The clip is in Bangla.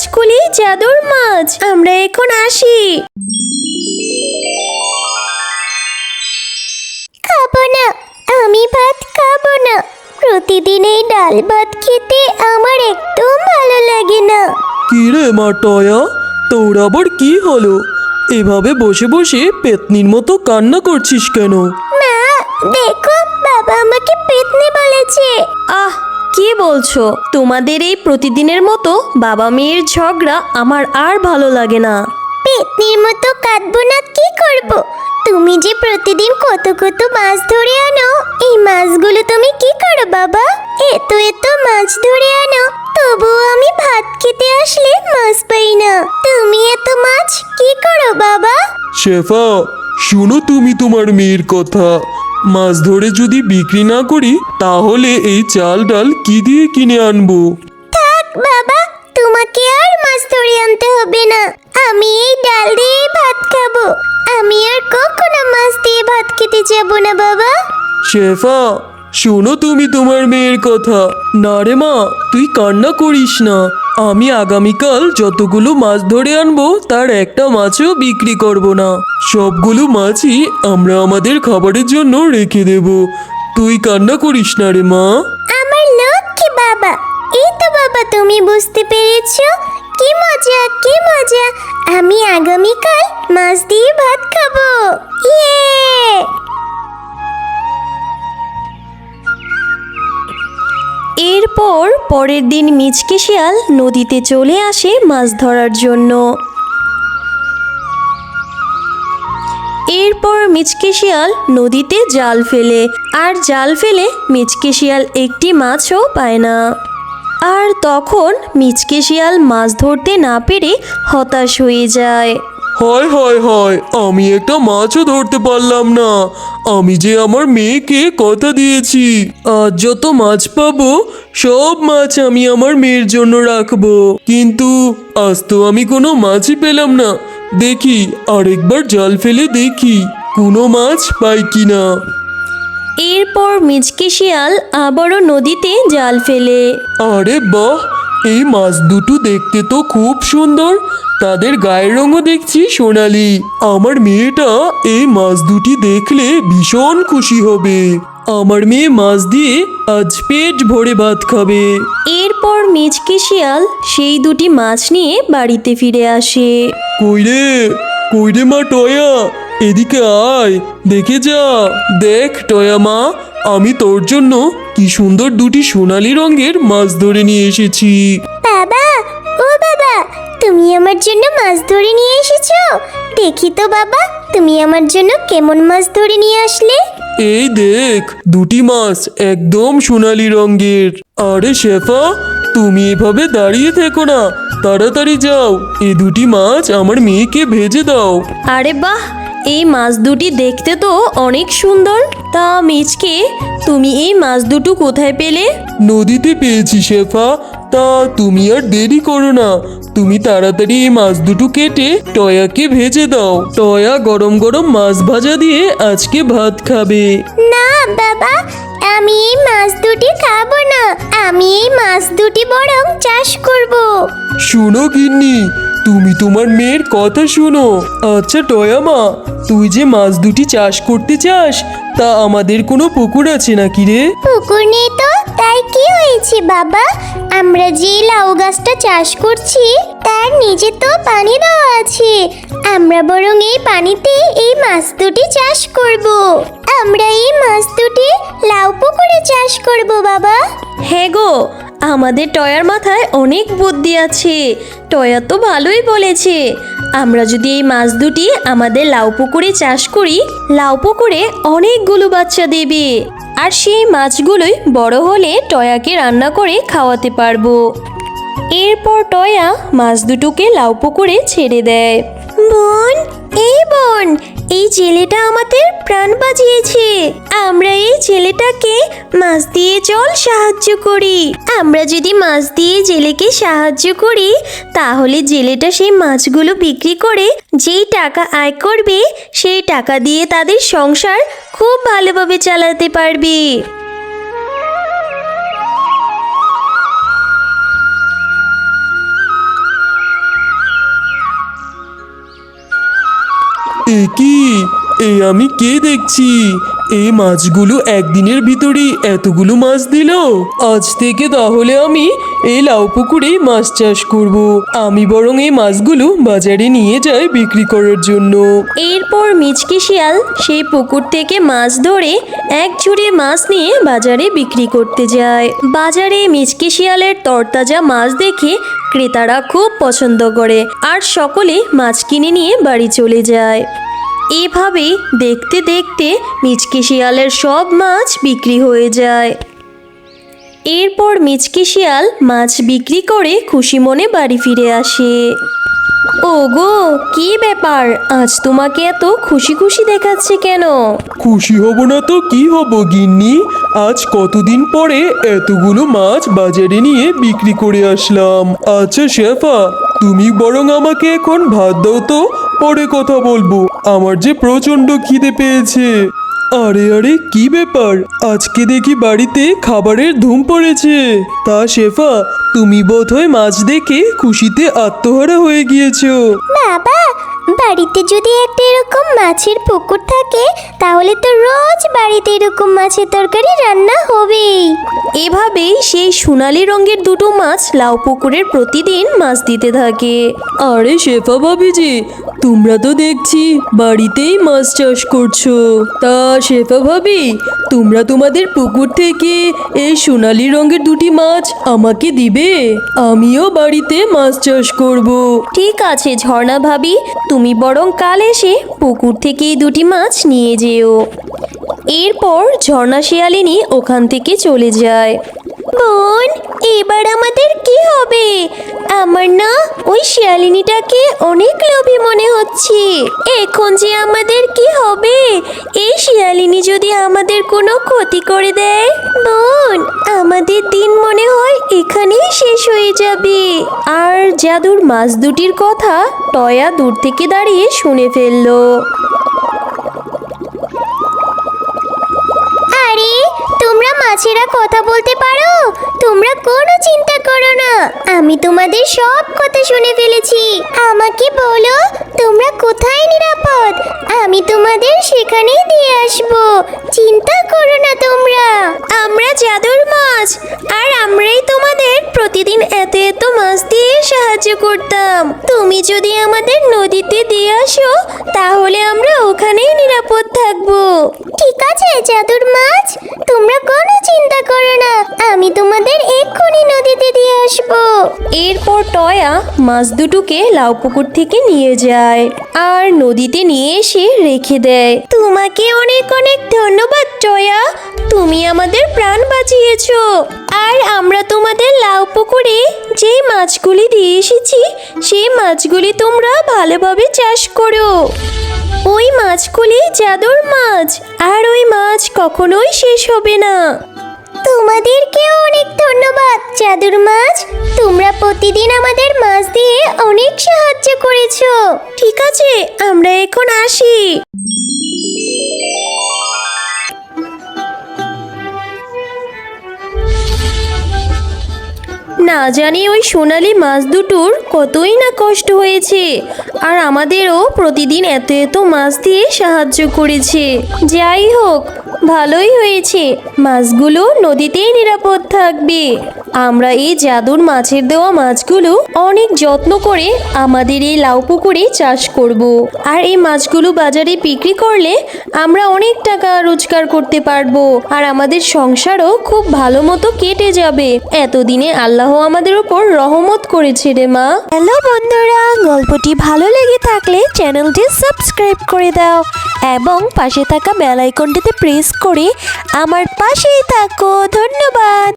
মাছগুলি জাদুর মাছ। আমরা এখন আসি। খাব না আমি ভাত খাব না। প্রতিদিন এই ডাল ভাত খেতে আমার একদম ভালো লাগে না। কি রে মা টয়া তোর আবার কি হলো? এভাবে বসে বসে পেতনির মতো কান্না করছিস কেন? মা দেখো বাবা আমাকে পেতনি বলেছে। আহ কি বলছো? তোমাদের এই প্রতিদিনের মতো বাবা মেয়ের ঝগড়া আমার আর ভালো লাগে না। পেতনির মতো কাঁদবো না কি করব? তুমি যে প্রতিদিন কত কত মাছ ধরে আনো এই মাছগুলো তুমি কি করো বাবা? এত এত মাছ ধরে আনো তবুও আমি ভাত খেতে আসলে মাছ পাই না। তুমি এত মাছ কি করো বাবা? শেফা শুনো তুমি তোমার মেয়ের কথা। মাছ ধরে যদি বিক্রি না করি তাহলে এই চাল ডাল কি দিয়ে কিনে আনব? থাক বাবা তোমাকে আর মাছ ধরে আনতে হবে না। আমি এই ডাল দিয়ে ভাত খাব। আমি আর কখনো মাছ দিয়ে ভাত খেতে যাব না বাবা। শেফা শোনো তুমি তোমার মেয়ের কথা। না রে মা তুই কান্না করিস না। আমি আগামীকাল যতগুলো মাছ ধরে আনব, তার একটা মাছও বিক্রি করব না। সবগুলো মাছই আমরা আমাদের খাবারের জন্য রেখে দেব। তুই কান্না করিস না রে মা। আমার লক্ষ্মী বাবা, এই তো বাবা, তুমি বুঝতে পেরেছ? কি মজা কি মজা। আমি আগামীকাল মাছ দিয়ে ভাত খাব। ইয়ে! এরপর পরের দিন মিচকে শিয়াল নদীতে চলে আসে মাছ ধরার জন্য। এরপর মিচকে শিয়াল নদীতে জাল ফেলে, আর জাল ফেলে মিচকে শিয়াল একটি মাছও পায় না। আর তখন মিচকে শিয়াল মাছ ধরতে না পেরে হতাশ হয়ে যায়। হয় হয় হয় আমি একটা মাছও ধরতে পারলাম না। আমি যে আমার মেয়েকে কথা দিয়েছি আজ যত মাছ পাবো সব মাছ আমি আমার মেয়ের জন্য রাখব। কিন্তু আজ তো আমি কোনো মাছই পেলাম না। দেখি আরেকবার জাল ফেলে দেখি কোনো মাছ পাই কিনা। এরপর মিচকে শিয়াল আবারও নদীতে জাল ফেলে। আরে বাহ! এই মাছ দুটো দেখতে তো খুব সুন্দর। তাদের গায়ের রঙও দেখছি সোনালি। আমার মেয়েটা এই মাছ দুটি দেখলে ভীষণ খুশি হবে। আমার মেয়ে মাছ দিয়ে আজ পেট ভরে ভাত খাবে। এরপর মিচকে শিয়াল সেই দুটি মাছ নিয়ে বাড়িতে ফিরে আসে। কই রে কই রে মা টয়া এদিকে আয় দেখে যা। দেখ টয়া মা আমি তোর জন্য কি সুন্দর দুটি সোনালি রঙের মাছ ধরে নিয়ে এসেছি। বাবা ও বাবা তুমি আমার জন্য মাছ ধরে নিয়ে এসেছ? দেখি তো বাবা তুমি আমার জন্য কেমন মাছ ধরে নিয়ে আসলে? এই দেখ দুটি মাছ একদম সোনালি রঙের। আরে শেফা তুমি এভাবে দাঁড়িয়ে থেকো না তাড়াতাড়ি যাও এই দুটি মাছ আমার মেয়েকে ভেজে দাও। আরে বাহ এই মাছ দুটি দেখতে তো অনেক সুন্দর। তা মিচকে তুমি এই মাছ দুটো কোথায় পেলে? নদীতে পেয়েছি শেফা। তা তুমি আর দেরি করো না। তুমি তাড়াতাড়ি এই মাছ দুটো কেটে টয়াকে ভেজে দাও। টয়া গরম গরম মাছ ভাজা দিয়ে আজকে ভাত খাবে। না বাবা আমি এই মাছ দুটি খাব না। আমি এই মাছ দুটি বরং চাষ করব। শুনো গিন্নি তুমি তোমার মেয়ের কথা শুনো। আচ্ছা টয়া মা তুই যে মাছ দুটি চাষ করতে চাস তা আমাদের কোনো পুকুর আছে নাকি রে? পুকুর নেই তো তাই কি হয়েছে বাবা? আমরা যে লাউ গাছটা চাষ করছি তার নিচে তো পানি দেওয়া আছে। আমরা বরং এই পানিতে এই মাছ দুটি চাষ করব। আমরা এই মাছ দুটি লাউ পুকুরে চাষ করব বাবা। হ্যাঁ গো আমাদের টয়ার মাথায় অনেক বুদ্ধি আছে। টয়া তো ভালোই বলেছে। আমরা যদি এই মাছ দুটি আমাদের লাউ পুকুরে চাষ করি, লাউ পুকুরে অনেকগুলো বাচ্চা দেবে। আর সেই মাছগুলোই বড় হলে টয়াকে রান্না করে খাওয়াতে পারব। এরপর টয়া মাছ দুটোকে লাউ পুকুরে ছেড়ে দেয়। বোন, এই বোন এই জেলেটা আমাদের প্রাণ বাঁচিয়েছে আমরা এই জেলেটাকে মাছ দিয়ে জল সাহায্য করি। আমরা যদি মাছ দিয়ে জেলেকে সাহায্য করি, তাহলে জেলেটা সেই মাছগুলো বিক্রি করে যেই টাকা আয় করবে, সেই টাকা দিয়ে তাদের সংসার খুব ভালোভাবে চালাতে পারবে। ¿Y? এই আমি কে দেখছি? এই মাছগুলো একদিনের ভিতরেই এতগুলো মাছ দিল। আজ থেকে তাহলে আমি এই লাউ পুকুরেই মাছ চাষ করব। আমি বরং এই মাছগুলো বাজারে নিয়ে যাই বিক্রি করার জন্য। এরপর মিচকি শিয়াল সেই পুকুর থেকে মাছ ধরে এক ঝুড়ি মাছ নিয়ে বাজারে বিক্রি করতে যায়। বাজারে মিচকি শিয়ালের তরতাজা মাছ দেখে ক্রেতারা খুব পছন্দ করে আর সকলে মাছ কিনে নিয়ে বাড়ি চলে যায়। এভাবে দেখতে দেখতে মিচকি শিয়ালের সব মাছ বিক্রি হয়ে যায়। এরপর মিচকি শিয়াল মাছ বিক্রি করে খুশি মনে বাড়ি ফিরে আসে। ওগো, কি ব্যাপার? আজ তোমাকে এত খুশি খুশি দেখাচ্ছে কেন? খুশি হব না তো কি হব, গিন্নি? আজ কতদিন পরে এতগুলো মাছ বাজারে নিয়ে বিক্রি করে আসলাম। আচ্ছা শেফা, তুমি বরং আমাকে এখন ভাত দাও তো। পরে কথা বলব। আমার যে প্রচণ্ড খিদে পেয়েছে। আরে আরে, কি ব্যাপার? আজকে দেখি বাড়িতে খাবারের ধুম পড়েছে। তা, শেফা, তুমি বোধহয় মাছ দেখে খুশিতে আত্মহারা হয়ে গিয়েছো। বাবা বাড়িতে যদি একটা এরকম মাছের পুকুর থাকে তাহলে তো রোজ বাড়িতে এরকম মাছের তরকারি রান্না হবেই। এভাবেই সেই সোনালি রঙের দুটো মাছ লাউ পুকুরের প্রতিদিন মাছ দিতে থাকে। আরে শেফা ভাবিজি তোমরা তো দেখছি বাড়িতেই মাছ চাষ করছ। তা শেফা ভাবি তোমরা তোমাদের পুকুর থেকে এই সোনালি রঙের দুটি মাছ আমাকে দিবে? আমিও বাড়িতে মাছ চাষ করব। ঠিক আছে ঝর্ণা ভাবি তুমি বরং কাল এসে পুকুর থেকে দুটি মাছ নিয়ে যেও। এরপর ঝর্ণা শিয়ালিনী ওখান থেকে চলে যায়। বোন, এবার আমাদের কি হবে? আমার না ওই শিয়ালিনীটাকে অনেক লোভী মনে হচ্ছে। এখন যে আমাদের কি হবে? শিয়ালিনী যদি আমাদের কোনো ক্ষতি করে দেয়, বোন, আমাদের দিন মনে হয় এখানেই শেষ হয়ে যাবে। আর জাদুর মাছ দুটির কথা টয়া দূর থেকে দাঁড়িয়ে শুনে ফেলল। মাছেরা কথা বলতে পারো? তোমরা কোনো চিন্তা করো না। আমি তোমাদের সব কথা শুনে ফেলেছি। আমাকে বলো, তোমরা কোথায় নিরাপদ? আমি তোমাদের সেখানেই দিয়ে আসব। চিন্তা করো না তোমরা। আমরা জাদুর মাছ, আর আমরাই তোমাদের প্রতিদিন এত এত মাছ দিয়ে সাহায্য করতাম। তুমি যদি আমাদের নদীতে দিয়ে আসো, তাহলে আমরা ওখানেই নিরাপদ থাকব। ঠিক আছে, জাদুর মাছ। তোমরা কোনো চিন্তা করো না। আমি তোমাদের এক্ষুনি নদীতে দিয়ে আসব। এরপর টয়া মাছ দুটোকে লাউ পুকুর থেকে নিয়ে যায় আর নদীতে নিয়ে এসে রেখে দেয়। তোমাকে অনেক অনেক ধন্যবাদ টয়া। তুমি আমাদের প্রাণ বাঁচিয়েছো। আর আমরা তোমাদের লাউ পুকুরে যে মাছগুলি দিয়ে এসেছি সেই মাছগুলি তোমরা ভালোভাবে চাষ করো। ওই মাছগুলি জাদুর মাছ আর ওই মাছ কখনোই শেষ হবে না। তোমাদেরকেও অনেক ধন্যবাদ চাদুর মাছ। তোমরা প্রতিদিন আমাদের মাছ দিয়ে অনেক সাহায্য করেছ। ঠিক আছে, আমরা এখন আসি। না জানি ওই সোনালি মাছ দুটোর কতই না কষ্ট হয়েছে। আর আমাদেরও প্রতিদিন এত এত মাছ দিয়ে সাহায্য করেছে। যাই হোক, ভালোই হয়েছে। মাছগুলো নদীতেই নিরাপদ থাকবে। আমরা এই জাদুর মাছের দেওয়া মাছগুলো অনেক যত্ন করে আমাদের এই লাউ পুকুরে চাষ করব। আর এই মাছগুলো বাজারে বিক্রি করলে আমরা অনেক টাকা রোজগার করতে পারব। আর আমাদের সংসারও খুব ভালো মতো কেটে যাবে। এতদিনে আল্লাহ আমাদের উপর রহমত করেছে রে মা। হ্যালো বন্ধুরা, গল্পটি ভালো লেগে থাকলে চ্যানেলটি সাবস্ক্রাইব করে দাও এবং পাশে থাকা বেল আইকনটিতে প্রেস করে আমার পাশেই থাকো। ধন্যবাদ।